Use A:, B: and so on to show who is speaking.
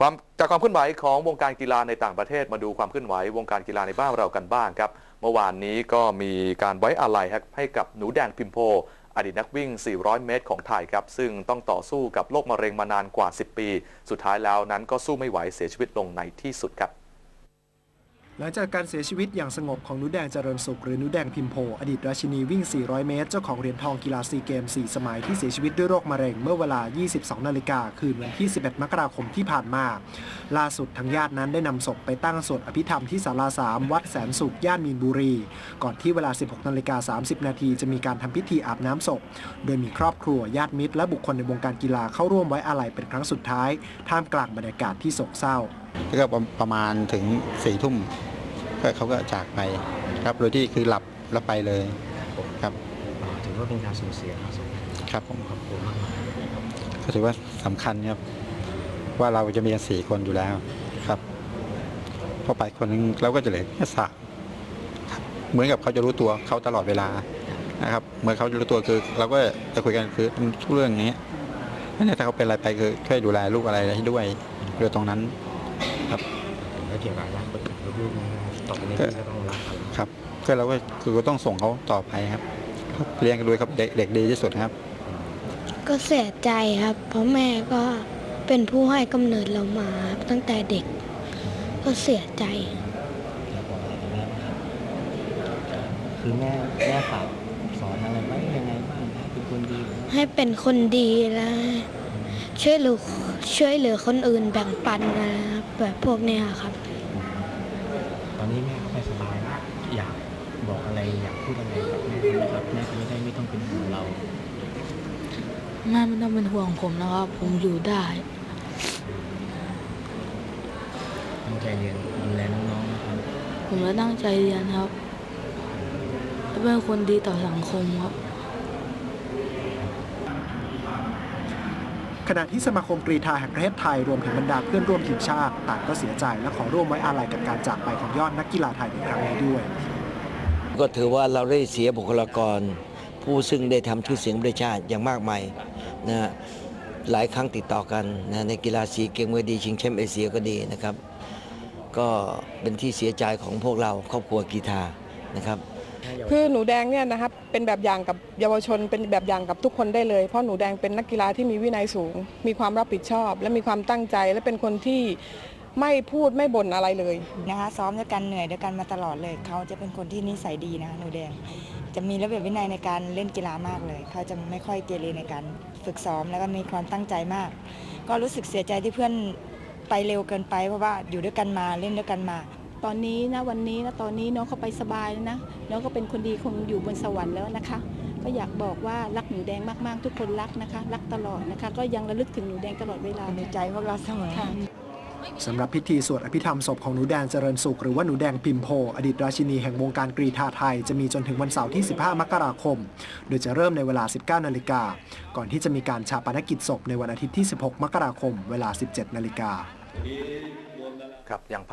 A: ความจากความเคลื่อนไหวของวงการกีฬาในต่างประเทศมาดูความเคลื่อนไหววงการกีฬาในบ้านเรากันบ้างครับ เมื่อวานนี้ก็มีการไว้อาลัยให้กับหนูแดงพิมโพ อดีตนักวิ่ง 400 เมตรของไทยครับ ซึ่งต้องต่อสู้กับโรคมะเร็งมานานกว่า 10 ปี สุดท้ายแล้วนั้นก็สู้ไม่ไหวเสียชีวิตลงในที่สุดครับ
B: หลังจากการเสียชีวิตอย่างสงบของนุแดงเจริญสุข หรือนุแดงพิมโพอดีตราชินีวิ่ง 400 เมตร เจ้าของเหรียญทองกีฬาซีเกม 4 สมัยที่เสียชีวิตด้วยโรคมะเร็งเมื่อเวลา 22 นาฬิกาคืนวันที่ 11 มกราคมที่ผ่านมา ล่าสุดทางญาตินั้นได้นำศพไปตั้งสวดอภิธรรมที่ศาลา 3 วัดแสนสุข ย่านมีนบุรี ก่อนที่เวลา 16 นาฬิกา 30 นาทีจะมีการทำพิธีอาบน้ำศพ โดยมีครอบครัวญาติมิตรและบุคคลในวงการกีฬาเข้าร่วมไว้อาลัยเป็นครั้งสุดท้าย ท่ามกลางบรรยากาศที่โศกเศร้า
C: แล้วก็ประมาณถึงสี่ทุ่มก็เขาก็จากไปครับโดยที่คือหลับแล้วไปเลยครับ
D: ถือว่าเป็นการสูญเสียครับ
C: ครับผม
D: ขอบคุณมากมาย
C: ก็ถือว่าสำคัญครับว่าเราจะมีกันสี่คนอยู่แล้วครับพอไปคนหนึงเราก็จะเหลือแค่สามครับเหมือนกับเขาจะรู้ตัวเขาตลอดเวลานะครับเหมื่อนเขาจะรู้ตัวคือ เราก็จะคุยกันคือทุกเรื่องอย่างเงี้ยเนี่ยถ้าเขาเป็นอะไรไปคือช่วยดูแลลูกอะไรให้ด้วยเรื่องตรงนั้น ครับ
D: แล้วเกี่ยวกับรักลูกๆนะครับต่อไปนี้พี่ก็ต้องรักกัน
C: ครับก็เราก็คือก็ต้องส่งเขาต่อไปครับเลี้ยงกันด้วยครับเด็กเด็กดีที่สุดครับ
E: ก็เสียใจครับ เพราะแม่ก็เป็นผู้ให้กำเนิดเรามาตั้งแต่เด็ก ก็เสียใจ
D: คือแม่แม่ฝากสอนอะไรไว้ยังไงบ้างให้เป็นคนดี
E: ให้เป็นคนดีและช่วยเหลือช่วยเหลือคนอื่นแบ่งปันนะครับ แบบพวกเนี้ยครับ
D: ตอนนี้แม่เขาไปสบายแล้วอยากบอกอะไรอยากพูดอะไรกับแม่ไหมครับแม่จะได้ไม่ต้องเป็นห่วงเรา
F: แม่ไม่ต้องเป็นห่วงผมนะครับ ผมอยู่ได้
D: ตั้งใจเรียนดูแลน้องๆนะครับ
F: ผมจะตั้งใจเรียนครับและเป็นคนดีต่อสังคมครับ
B: ขณะที่สมาคมกรีฑาแห่งประเทศไทยรวมถึงบรรดาเพื่อนร่วมทีมชาติต่างก็เสียใจและขอร่วมไว้อาลัยกับการจากไปของยอดนักกีฬาไทยในครั้งนี้ด้วย
G: ก็ถือว่าเราได้เสียบุคลากร ผู้ซึ่งได้ทำชื่อเสียงประเทศชาติอย่างมากมายนะฮะหลายครั้งติดต่อกันนะในกีฬาสีเกมก็ดีชิงแชมป์เอเชียก็ดีนะครับ ก็เป็นที่เสียใจของพวกเราครอบครัวกีฬานะครับ
H: คือหนูแดงเนี่ยนะครับเป็นแบบอย่างกับเยาวชน เป็นแบบอย่างกับทุกคนได้เลย เพราะหนูแดงเป็นนักกีฬาที่มีวินัยสูง มีความรับผิดชอบ และมีความตั้งใจ และเป็นคนที่ไม่พูดไม่บ่นอะไรเลย
I: นะคะซ้อมด้วยกันเหนื่อยด้วยกันมาตลอดเลย เขาจะเป็นคนที่นิสัยดีนะหนูแดง จะมีระเบียบวินัยในการเล่นกีฬามากเลย เขาจะไม่ค่อยเกเรในการฝึกซ้อมแล้วก็มีความตั้งใจมาก ก็รู้สึกเสียใจที่เพื่อนไปเร็วเกินไปเพราะว่าอยู่ด้วยกันมาเล่นด้วยกันมา
J: ตอนนี้นะวันนี้นะตอนนี้น้องเขาไปสบายแล้วนะน้องก็เป็นคนดีคงอยู่บนสวรรค์แล้วนะคะ ก็อยากบอกว่ารักหนูแดงมากๆ ทุกคนรักนะคะ รักตลอดนะคะ ก็ยังระลึกถึงหนูแดงตลอดเวลา
I: ในใจพวกเราเสมอ
J: ค่ะ
B: สำหรับพิธีสวดอภิธรรมศพของหนูแดงเจริญสุข หรือว่าหนูแดงพิมโพ อดีตราชินีแห่งวงการกรีฑาไทย จะมีจนถึงวันเสาร์ที่ 15 มกราคม โดยจะเริ่มในเวลา 19 นาฬิกา ก่อนที่จะมีการชาปนกิจศพในวันอาทิตย์ที่ 16 มกราคม เวลา 17 นาฬิกา
A: ครับอย่าง